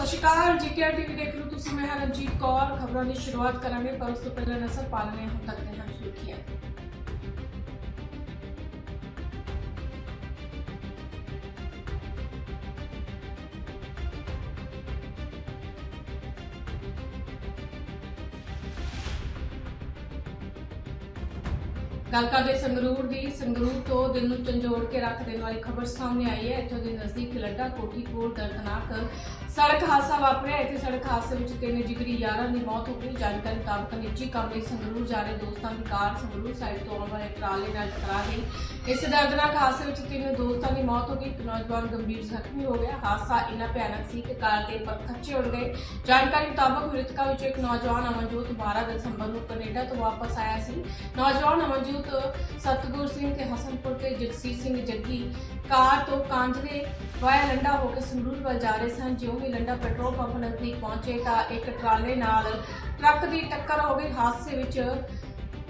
ਸਤਿ ਸ਼੍ਰੀ ਅਕਾਲ GKR TV ਦੇਖ ਰਹੇ ਹੋ ਤੁਸੀਂ, ਮੈਂ ਹਾਂ ਰਣਜੀਤ ਕੌਰ। ਖਬਰਾਂ ਦੀ ਸ਼ੁਰੂਆਤ ਕਰਾਂਗੇ, ਪਰ ਉਸ ਤੋਂ ਪਹਿਲਾਂ ਨਸਰ ਪਾਲਣੇ ਹੁਣ ਤੱਕ ਦੇ ਹਨ ਸੁਰਖੀਆਂ। ਗੱਲ ਕਰਦੇ ਸੰਗਰੂਰ ਦੀ, ਸੰਗਰੂਰ ਤੋਂ ਦਿਲ ਨੂੰ ਝੰਜੋੜ ਕੇ ਰੱਖ ਦੇਣ ਵਾਲੀ ਖਬਰ ਸਾਹਮਣੇ ਆਈ ਹੈ। ਇੱਥੋਂ ਦੇ ਨਜ਼ਦੀਕ ਲੱਡਾ ਕੋਠੀ ਕੋਲ ਦਰਦਨਾਕ ਸੜਕ ਹਾਦਸਾ ਵਾਪਰਿਆ। ਇੱਥੇ ਸੜਕ ਹਾਦਸੇ ਵਿੱਚ ਤਿੰਨ ਜਿਗਰੀ ਯਾਰਾਂ ਦੀ ਮੌਤ ਹੋ ਗਈ। ਜਾਣਕਾਰੀ ਮੁਤਾਬਕ ਨਿੱਜੀ ਕੰਮ ਲਈ ਸੰਗਰੂਰ ਜਾ ਰਹੇ ਦੋਸਤਾਂ ਦੀ ਕਾਰ ਸੰਗਰੂਰ ਸਾਈਡ ਤੋਂ ਆਉਣ ਵਾਲੇ ਟਰਾਲੇ ਨਾਲ ਟਕਰਾ ਗਈ। ਇਸ ਦਰਦਨਾਕ ਹਾਦਸੇ ਵਿੱਚ ਤਿੰਨ ਦੋਸਤਾਂ ਦੀ ਮੌਤ ਹੋ ਗਈ। ਇੱਕ ਨੌਜਵਾਨ ਗੰਭੀਰ ਜ਼ਖਮੀ ਹੋ ਗਿਆ। ਹਾਦਸਾ ਇੰਨਾ ਭਿਆਨਕ ਸੀ ਕਿ ਕਾਰ ਦੇ ਪਰ ਖੱਚੇ ਉੱਡ ਗਏ। ਜਾਣਕਾਰੀ ਮੁਤਾਬਕ ਮ੍ਰਿਤਕਾਂ ਵਿੱਚੋਂ ਇੱਕ ਨੌਜਵਾਨ ਅਮਨਜੋਤ 12 ਦਸੰਬਰ ਨੂੰ ਕੈਨੇਡਾ ਤੋਂ ਵਾਪਸ ਆਇਆ ਸੀ। ਨੌਜਵਾਨ ਅਮਨਜੋਤ ਸਤਗੁਰ ਸਿੰਘ ਤੇ ਹਸਨਪੁਰ ਤੇ ਜਗਸੀਰ ਸਿੰਘ ਜੱਗੀ ਕਾਰ ਤੋਂ ਕਾਂਜਲੇ ਵਾਇਆ ਲੰਡਾ ਹੋ ਕੇ ਸੰਗਰੂਰ ਵੱਲ ਜਾ ਰਹੇ ਸਨ। ਜਿਉਂ ਹੀ ਲੰਡਾ ਪੈਟਰੋਲ ਪੰਪ ਨਜ਼ਦੀਕ ਪਹੁੰਚੇ ਤਾਂ ਇੱਕ ਟਰਾਲੇ ਨਾਲ ਟਰੱਕ ਦੀ ਟੱਕਰ ਹੋ ਗਈ। ਹਾਦਸੇ ਵਿੱਚ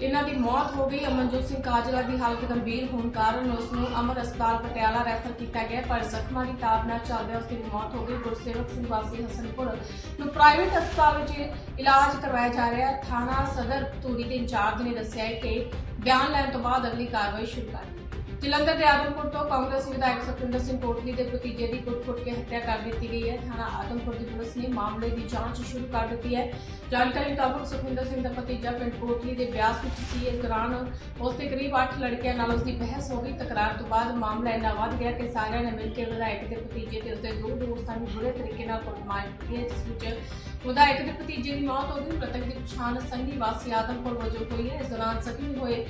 ਇਹਨਾਂ ਦੀ ਮੌਤ ਹੋ ਗਈ, ਅਮਨਜੋਤ ਸਿੰਘ ਕਾਜਲਾ ਦੀ ਹਾਲਤ ਗੰਭੀਰ ਹੋਣ ਕਾਰਨ ਉਸ ਨੂੰ ਅਮਰ ਹਸਪਤਾਲ ਪਟਿਆਲਾ ਰੈਫਰ ਕੀਤਾ ਗਿਆ ਪਰ ਜ਼ਖਮਾਂ ਦੀ ਤਾਬ ਨਾਲ ਚੱਲਦਿਆਂ ਉਸ ਦੀ ਮੌਤ ਹੋ ਗਈ। ਗੁਰਸੇਵਕ ਸਿੰਘ ਵਾਸੀ ਹਸਨਪੁਰ ਨੂੰ ਪ੍ਰਾਈਵੇਟ ਹਸਪਤਾਲ ਵਿੱਚ ਇਲਾਜ ਕਰਵਾਇਆ ਜਾ ਰਿਹਾ ਥਾਣਾ ਸਦਰ ਧੂਰੀ ਦੇ ਇੰਚਾਰਜ ਨੇ ਦੱਸਿਆ ਕਿ ਬਿਆਨ ਲੈਣ ਤੋਂ ਬਾਅਦ ਅਗਲੀ ਕਾਰਵਾਈ ਸ਼ੁਰੂ ਕਰ ਜਲੰਧਰ ਦੇ ਆਦਮਪੁਰ ਤੋਂ ਕਾਂਗਰਸ ਵਿਧਾਇਕ ਸਤਿੰਦਰ ਸਿੰਘ ਕੋਟਲੀ ਦੇ ਭਤੀਜੇ ਦੀ ਕੁੱਟ-ਕੁੱਟ ਕੇ ਹੱਤਿਆ ਕਰ ਦਿੱਤੀ ਗਈ ਹੈ। ਥਾਣਾ ਆਦਮਪੁਰ ਦੀ ਪੁਲਿਸ ਨੇ ਮਾਮਲੇ ਦੀ ਜਾਂਚ ਸ਼ੁਰੂ ਕਰ ਦਿੱਤੀ ਹੈ। ਜਾਣਕਾਰੀ ਮੁਤਾਬਕ ਸੁਖਵਿੰਦਰ ਸਿੰਘ ਦਾ ਭਤੀਜਾ ਪਿੰਡ ਕੋਟਲੀ ਦੇ ਬਿਆਸ ਵਿੱਚ ਸੀ। ਇਸ ਦੌਰਾਨ ਉਸ ਦੇ ਕਰੀਬ 8 ਲੜਕਿਆਂ ਨਾਲ ਉਸ ਦੀ ਬਹਿਸ ਹੋ ਗਈ। ਤਕਰਾਰ ਤੋਂ ਬਾਅਦ ਮਾਮਲਾ ਇੰਨਾ ਵੱਧ ਗਿਆ ਕਿ ਸਾਰਿਆਂ ਨੇ ਮਿਲ ਕੇ ਵਿਧਾਇਕ ਦੇ ਭਤੀਜੇ ਤੇ ਉਸਦੇ ਦੋ ਦੋਸਤਾਂ ਨੂੰ ਬੁਰੇ ਤਰੀਕੇ ਨਾਲ ਕੁੱਟਮਾਰ ਕੀਤੀ ਹੈ, ਜਿਸ ਵਿੱਚ ਵਿਧਾਇਕ ਦੇ ਭਤੀਜੇ ਦੀ ਮੌਤ ਹੋ ਗਈ। ਮ੍ਰਿਤਕ ਦੀ ਪਛਾਣ ਸੰਘੀ ਵਾਸੀ ਆਦਮਪੁਰ ਵਜੋਂ ਹੋਈ ਹੈ। ਇਸ ਦੌਰਾਨ ਜ਼ਖਮੀ ਹੋਏ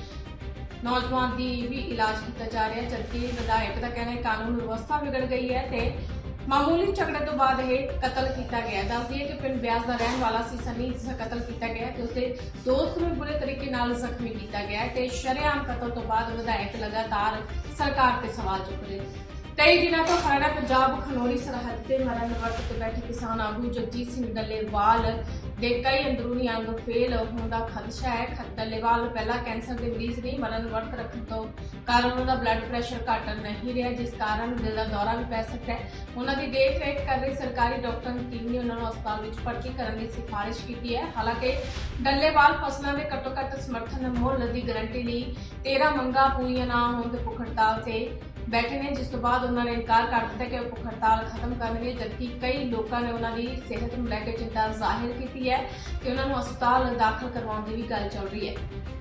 ਨੌਜਵਾਨ ਦੀ ਵੀ ਇਲਾਜ ਕੀਤਾ ਜਾ ਰਿਹਾ ਜਦਕਿ ਵਿਧਾਇਕ ਦਾ ਕਹਿਣਾ ਹੈ, ਕਾਨੂੰਨ ਵਿਵਸਥਾ ਵਿਗੜ ਗਈ ਹੈ ਤੇ ਮਾਮੂਲੀ ਝਗੜੇ ਤੋਂ ਬਾਅਦ ਇਹ ਕਤਲ ਕੀਤਾ ਗਿਆ ਦੱਸਦੀ ਹੈ ਕਿ ਪਿੰਡ ਬਿਆਸ ਦਾ ਰਹਿਣ ਵਾਲਾ ਸੀ, ਸਨੀ, ਜਿਸ ਦਾ ਕਤਲ ਕੀਤਾ ਗਿਆ ਹੈ ਤੇ ਉਸਦੇ ਦੋਸਤ ਨੂੰ ਬੁਰੇ ਤਰੀਕੇ ਨਾਲ ਜ਼ਖਮੀ ਕੀਤਾ ਗਿਆ ਹੈ ਤੇ ਸ਼ਰੇਆਮ ਕਤਲ ਤੋਂ ਬਾਅਦ ਵਿਧਾਇਕ ਲਗਾਤਾਰ ਸਰਕਾਰ ਤੇ ਸਵਾਲ ਚੁੱਕ ਰਹੇ ਕਈ ਦਿਨਾਂ ਤੋਂ ਹਰਿਆਣਾ ਪੰਜਾਬ ਖਨੌਰੀ ਸਰਹੱਦ ਤੇ ਮਰਨ ਵਰਤ ਤੇ ਬੈਠੇ ਕਿਸਾਨ ਆਗੂ ਜਗਜੀਤ ਸਿੰਘ ਡੱਲੇਵਾਲ ਦੇ ਕਈ ਅੰਦਰੂਨੀ ਅੰਗ ਫੇਲ ਹੋਣ ਦਾ ਖਦਸ਼ਾ ਹੈ। ਖੱਤ ਡੱਲੇਵਾਲ ਪਹਿਲਾਂ ਕੈਂਸਰ ਦੇ ਮਰੀਜ਼ ਨਹੀਂ, ਮਰਨ ਵਰਤ ਰੱਖਣ ਤੋਂ ਕਾਰਨ ਉਹਨਾਂ ਦਾ ਬਲੱਡ ਪ੍ਰੈਸ਼ਰ ਘਟ ਨਹੀਂ ਰਿਹਾ, ਜਿਸ ਕਾਰਨ ਦਿਲ ਦਾ ਦੌਰਾ ਵੀ ਪੈ ਸਕਦਾ ਹੈ। ਉਹਨਾਂ ਦੀ ਦੇਖ ਰੇਖ ਕਰ ਰਹੀ ਸਰਕਾਰੀ ਡਾਕਟਰ ਦੀ ਟੀਮ ਨੇ ਉਹਨਾਂ ਨੂੰ ਹਸਪਤਾਲ ਵਿੱਚ ਭਰਤੀ ਕਰਨ ਦੀ ਸਿਫਾਰਿਸ਼ ਕੀਤੀ ਹੈ। ਹਾਲਾਂਕਿ ਡੱਲੇਵਾਲ ਫਸਲਾਂ ਦੇ ਘੱਟੋ ਘੱਟ ਸਮਰਥਨ ਮੁੱਲ ਦੀ ਗਾਰੰਟੀ ਲਈ 13 ਮੰਗਾਂ ਪੂਰੀਆਂ ਨਾ ਹੋਣ ਦੇ ਭੁੱਖ ਹੜਤਾਲ ਤੇ ਬੈਠੇ ਨੇ, ਜਿਸ ਤੋਂ ਬਾਅਦ ਉਹਨਾਂ ਨੇ ਇਨਕਾਰ ਕਰ ਦਿੱਤਾ ਕਿ ਉਹ ਭੁੱਖ ਹੜਤਾਲ ਖਤਮ ਕਰਨਗੇ, ਜਦਕਿ ਕਈ ਲੋਕਾਂ ਨੇ ਉਹਨਾਂ ਦੀ ਸਿਹਤ ਨੂੰ ਲੈ ਕੇ ਚਿੰਤਾ ਜ਼ਾਹਿਰ ਕੀਤੀ ਹੈ ਤੇ ਉਹਨਾਂ ਨੂੰ ਹਸਪਤਾਲ ਦਾਖਲ ਕਰਵਾਉਣ ਦੀ ਵੀ ਗੱਲ ਚੱਲ ਰਹੀ ਹੈ।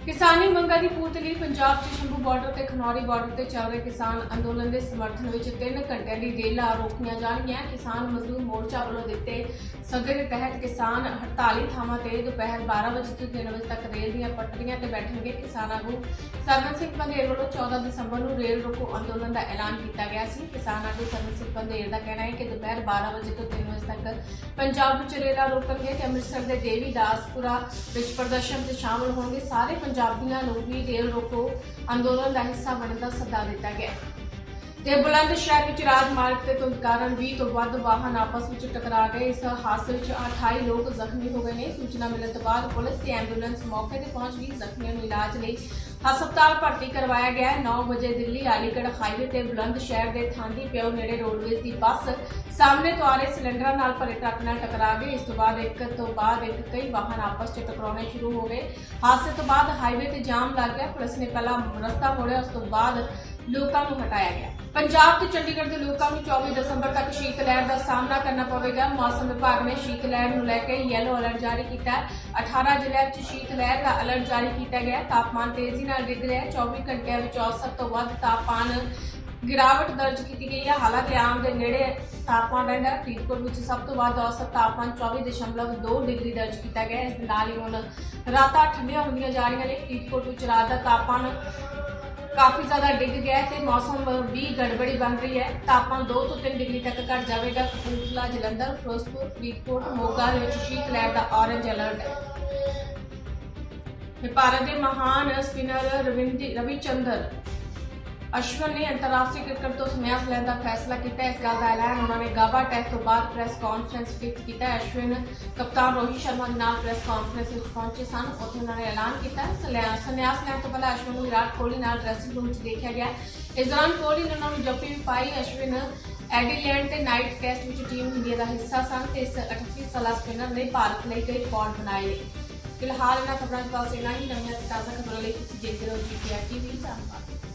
ਕਿਸਾਨੀ ਮੰਗਾਂ ਦੀ ਪੂਰਤੀ ਲਈ ਪੰਜਾਬ 'ਚ ਸ਼ੰਭੂ ਬਾਰਡਰ ਤੇ ਖਨੌਰੀ ਬਾਰਡਰ ਤੇ ਚੱਲ ਰਹੇ ਕਿਸਾਨ ਅੰਦੋਲਨ ਦੇ ਸਮਰਥਨ ਵਿੱਚ 3 ਘੰਟਿਆਂ ਦੀ ਰੇਲਾਂ ਰੋਕੀਆਂ ਜਾਣਗੀਆਂ। ਕਿਸਾਨ ਮਜ਼ਦੂਰ ਮੋਰਚਾ ਵੱਲੋਂ ਦਿੱਤੇ ਸੱਦੇ ਦੇ ਤਹਿਤ ਕਿਸਾਨ 48 ਥਾਵਾਂ ਤੇ ਦੁਪਹਿਰ 12 ਵਜੇ ਤੋਂ 3 ਵਜੇ ਤੱਕ ਰੇਲ ਦੀਆਂ ਪਟੜੀਆਂ ਤੇ ਬੈਠਣਗੇ। ਕਿਸਾਨ ਆਗੂ ਸਰਵਨ ਸਿੰਘ ਪੰਧੇਰ ਵੱਲੋਂ 14 ਦਸੰਬਰ ਨੂੰ ਰੇਲ ਰੋਕੋ ਅੰਦੋਲਨ ਦਾ ਐਲਾਨ ਕੀਤਾ ਗਿਆ ਸੀ। ਕਿਸਾਨ ਆਗੂ ਸਰਵਨ ਸਿੰਘ ਪੰਧੇਰ ਦਾ ਕਹਿਣਾ ਹੈ ਕਿ ਦੁਪਹਿਰ 12 ਵਜੇ ਤੋਂ 3 ਵਜੇ ਤੱਕ ਪੰਜਾਬ ਵਿੱਚ ਰੇਲਾਂ ਰੋਕਣਗੇ ਤੇ ਅੰਮ੍ਰਿਤਸਰ ਦੇ ਦੇਵੀ ਦਾਸਪੁਰਾ ਵਿੱਚ ਪ੍ਰਦਰਸ਼ਨ 'ਚ ਸ਼ਾਮਲ ਹੋਣਗੇ। ਸਾਰੇ ਪੰਜਾਬੀਆਂ ਨੂੰ ਵੀ ਰੇਲ ਰੋਕੋ ਅੰਦੋਲਨ ਦਾ ਹਿੱਸਾ ਬਣਨ ਦਾ ਸੱਦਾ ਦਿੱਤਾ ਗਿਆ। ਤੇ ਬੁਲੰਦ ਸ਼ਹਿਰ ਵਿੱਚ ਰਾਜਮਾਰਗ ਤੇ ਧੁੰਦ ਕਾਰਨ 20 ਤੋਂ ਵੱਧ ਵਾਹਨ ਆਪਸ ਵਿੱਚ ਟਕਰਾ ਗਏ। ਇਸ ਹਾਦਸੇ ਵਿੱਚ 28 ਲੋਕ ਜ਼ਖਮੀ ਹੋ ਗਏ ਨੇ। ਸੂਚਨਾ ਮਿਲਣ ਤੋਂ ਬਾਅਦ ਪੁਲਿਸ ਤੇ ਐਂਬੂਲੈਂਸ ਮੌਕੇ ਤੇ ਪਹੁੰਚ ਗਈ। ਜ਼ਖਮੀਆਂ ਨੂੰ ਇਲਾਜ ਲਈ ਹਸਪਤਾਲ ਭਰਤੀ ਕਰਵਾਇਆ ਗਿਆ ਹੈ। 9 ਵਜੇ ਦਿੱਲੀ ਅਲੀਗੜ੍ਹ ਹਾਈਵੇ ਤੇ ਬੁਲੰਦ ਸ਼ਹਿਰ ਦੇ ਥਾਂਦੀ ਪਿਓ ਨੇੜੇ ਰੋਡਵੇਜ਼ ਦੀ ਬੱਸ ਸਾਹਮਣੇ ਤੋਂ ਆ ਰਹੇ ਸਿਲੰਡਰਾਂ ਨਾਲ ਭਰੇ ਟਰੱਕ ਨਾਲ ਟਕਰਾ ਗਈ। ਇਸ ਤੋਂ ਬਾਅਦ ਇੱਕ ਤੋਂ ਬਾਅਦ ਇੱਕ ਕਈ ਵਾਹਨ ਆਪਸ 'ਚ ਟਕਰਾਉਣੇ ਸ਼ੁਰੂ ਹੋ ਗਏ। ਹਾਦਸੇ ਤੋਂ ਬਾਅਦ ਹਾਈਵੇ ਤੇ ਜਾਮ ਲੱਗ ਗਿਆ। ਪੁਲਿਸ ਨੇ ਪਹਿਲਾਂ ਰਸਤਾ ਮੋੜਿਆ, ਉਸ ਤੋਂ ਬਾਅਦ ਲੋਕਾਂ ਨੂੰ ਹਟਾਇਆ ਗਿਆ। ਪੰਜਾਬ ਤੇ ਚੰਡੀਗੜ੍ਹ ਦੇ ਲੋਕਾਂ ਨੂੰ 24 ਦਸੰਬਰ ਤੱਕ ਸ਼ੀਤ ਲਹਿਰ ਦਾ ਸਾਹਮਣਾ ਕਰਨਾ ਪਵੇਗਾ। ਮੌਸਮ ਵਿਭਾਗ ਨੇ ਸ਼ੀਤ ਲਹਿਰ ਨੂੰ ਲੈ ਕੇ ਯੈਲੋ ਅਲਰਟ ਜਾਰੀ ਕੀਤਾ ਹੈ। 18 ਜ਼ਿਲ੍ਹਿਆਂ ਵਿੱਚ ਸ਼ੀਤ ਲਹਿਰ ਦਾ ਅਲਰਟ ਜਾਰੀ ਕੀਤਾ ਗਿਆ ਤਾਪਮਾਨ ਤੇਜ਼ੀ ਨਾਲ ਡਿੱਗ ਰਿਹਾ ਹੈ। 24 ਘੰਟਿਆਂ ਵਿੱਚ ਔਸਤ ਤੋਂ ਵੱਧ ਤਾਪਮਾਨ ਗਿਰਾਵਟ ਦਰਜ ਕੀਤੀ ਗਈ ਹੈ। ਹਾਲਾਂਕਿ ਆਮ ਦੇ ਨੇੜੇ ਤਾਪਮਾਨ ਰਹਿੰਦਾ ਫਰੀਦਕੋਟ ਵਿੱਚ ਸਭ ਤੋਂ ਵੱਧ ਔਸਤ ਤਾਪਮਾਨ 24.2 ਡਿਗਰੀ ਦਰਜ ਕੀਤਾ ਗਿਆ ਇਸ ਦੇ ਨਾਲ ਹੀ ਹੁਣ ਰਾਤਾਂ ਠੰਡੀਆਂ ਹੁੰਦੀਆਂ ਜਾ ਰਹੀਆਂ ਨੇ। ਫਰੀਦਕੋਟ ਵਿੱਚ ਰਾਤ ਦਾ ਤਾਪਮਾਨ ਕਾਫੀ ਜ਼ਿਆਦਾ ਡਿੱਗ ਗਿਆ ਹੈ ਤੇ ਮੌਸਮ ਵੀ ਗੜਬੜੀ ਬਣ ਰਹੀ ਹੈ। ਤਾਪਮਾਨ 2 ਤੋਂ 3 ਡਿਗਰੀ ਤੱਕ ਘਟ ਜਾਵੇਗਾ। ਕਪੂਰਥਲਾ, ਜਲੰਧਰ, ਫਿਰੋਜ਼ਪੁਰ, ਫਰੀਦਕੋਟ, ਮੋਗਾ ਦੇ ਵਿੱਚ ਸ਼ੀਤ ਲਹਿਰ ਦਾ ਔਰੰਜ ਅਲਰਟ ਹੈ। ਭਾਰਤ ਦੇ ਮਹਾਨ ਸਪਿਨਰ ਰਵਿੰਦੀ ਰਵਿਚੰਦਰ ਅਸ਼ਵਨ ਨੇ ਅੰਤਰਰਾਸ਼ਟਰੀ ਕ੍ਰਿਕਟ ਤੋਂ ਸੰਨਿਆਸ ਲੈਣ ਦਾ ਫੈਸਲਾ ਕੀਤਾ। ਹੈ। ਇਸ ਗੱਲ ਦਾ ਐਲਾਨ ਉਹਨਾਂ ਨੇ ਗਾਬਾ ਟੈਸਟ ਤੋਂ ਬਾਅਦ ਪ੍ਰੈਸ ਕਾਨਫਰੰਸ ਵਿੱਚ ਕੀਤਾ। ਅਸ਼ਵਨ ਕਪਤਾਨ ਰੋਹਿਤ ਸ਼ਰਮਾ ਦੇ ਨਾਲ ਪ੍ਰੈਸ ਕਾਨਫਰੰਸ ਵਿੱਚ ਪਹੁੰਚੇ ਸਨ। ਉੱਥੇ ਉਹਨਾਂ ਨੇ ਐਲਾਨ ਕੀਤਾ। ਸੰਨਿਆਸ ਲੈਣ ਤੋਂ ਪਹਿਲਾਂ ਅਸ਼ਵਨ ਨੂੰ ਵਿਰਾਟ ਕੋਹਲੀ ਨਾਲ ਡਰੈਸਿੰਗ ਰੂਮ 'ਚ ਦੇਖਿਆ ਗਿਆ। ਇਸ ਦੌਰਾਨ ਕੋਹਲੀ ਨੇ ਉਹਨਾਂ ਨੂੰ ਜੱਫੀ ਵੀ ਪਾਈ। ਅਸ਼ਵਨ ਐਡੀਲੈਂਡ ਤੇ ਨਾਈਟ ਟੈਸਟ ਵਿੱਚ ਟੀਮ ਇੰਡੀਆ ਦਾ ਹਿੱਸਾ ਸਨ ਤੇ ਇਸ 38 ਸਾਲਾ ਸਪਿਨਰ ਨੇ ਭਾਰਤ ਲਈ ਕਈ ਰਿਕਾਰਡ ਬਣਾਏ ਨੇ। ਫਿਲਹਾਲ ਇਹਨਾਂ ਖਬਰਾਂ ਦੇ ਪਾਸੇ ਇਹਨਾਂ ਹੀ। ਨਵੀਆਂ ਤੇ ਤਾਜ਼ਾ ਖਬਰਾਂ ਲਈ ਤੁਸੀਂ ਦੇਖਦੇ ਰਹੋ ਜੀਪੀਆਰ ਟੀਵੀ ਧੰਨਵਾਦ।